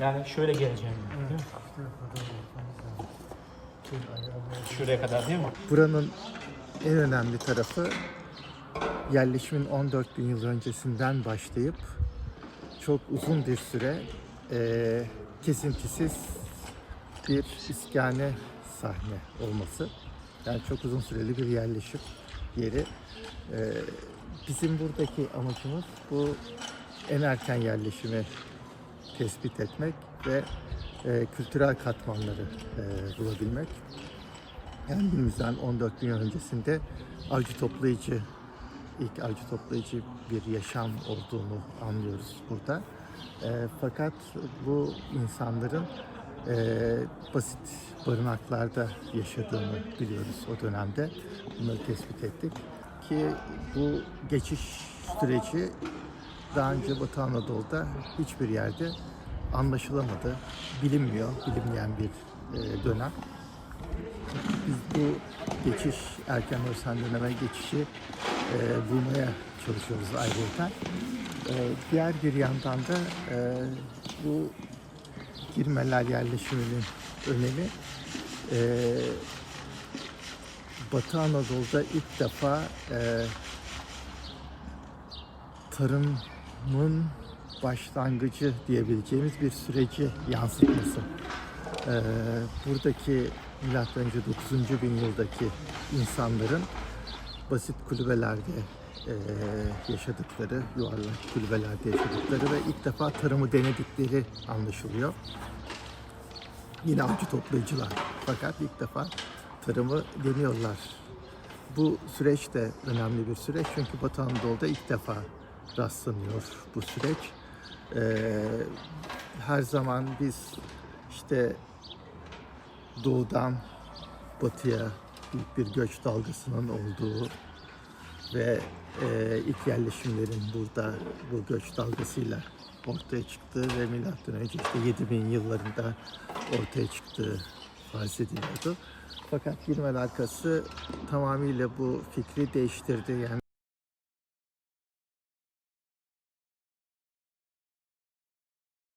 Yani şöyle geleceğim. Değil mi? Şuraya kadar değil mi? Buranın en önemli tarafı yerleşimin 14 bin yıl öncesinden başlayıp çok uzun bir süre eee, kesintisiz bir iskane sahne olması. Yani çok uzun süreli bir yerleşim yeri. Eee, bizim buradaki amacımız bu en erken yerleşimi tespit etmek ve eee, kültürel katmanları eee, bulabilmek. Yani günümüzden 14 bin yıl öncesinde avcı toplayıcı, ilk avcı toplayıcı bir yaşam olduğunu anlıyoruz burada. Eee, fakat bu insanların eee, basit barınaklarda yaşadığını biliyoruz o dönemde. Bunları tespit ettik ki bu geçiş süreci daha önce Batı Anadolu'da hiçbir yerde anlaşılamadı, bilinmiyor, bilinmeyen bir eee, dönem biz bu geçiş, erken Hoysan döneme geçişi e, bulmaya çalışıyoruz ayrıca. E, diğer bir yandan da e, bu girmeler yerleşiminin önemi e, Batı Anadolu'da ilk defa e, tarımın başlangıcı diyebileceğimiz bir süreci yansıtması. Ee, buradaki milattan önce 9. bin yıldaki insanların basit kulübelerde e, yaşadıkları, yuvarlak kulübelerde yaşadıkları ve ilk defa tarımı denedikleri anlaşılıyor. Yine avcı toplayıcılar fakat ilk defa tarımı deniyorlar. Bu süreç de önemli bir süreç çünkü Batı Anadolu'da ilk defa rastlanıyor bu süreç. Ee, her zaman biz işte doğudan batıya büyük bir göç dalgasının olduğu ve e, ilk yerleşimlerin burada bu göç dalgasıyla ortaya çıktığı ve milattan önce işte 7000 yıllarında ortaya çıktığı farz ediliyordu. Fakat girme arkası tamamıyla bu fikri değiştirdi. Yani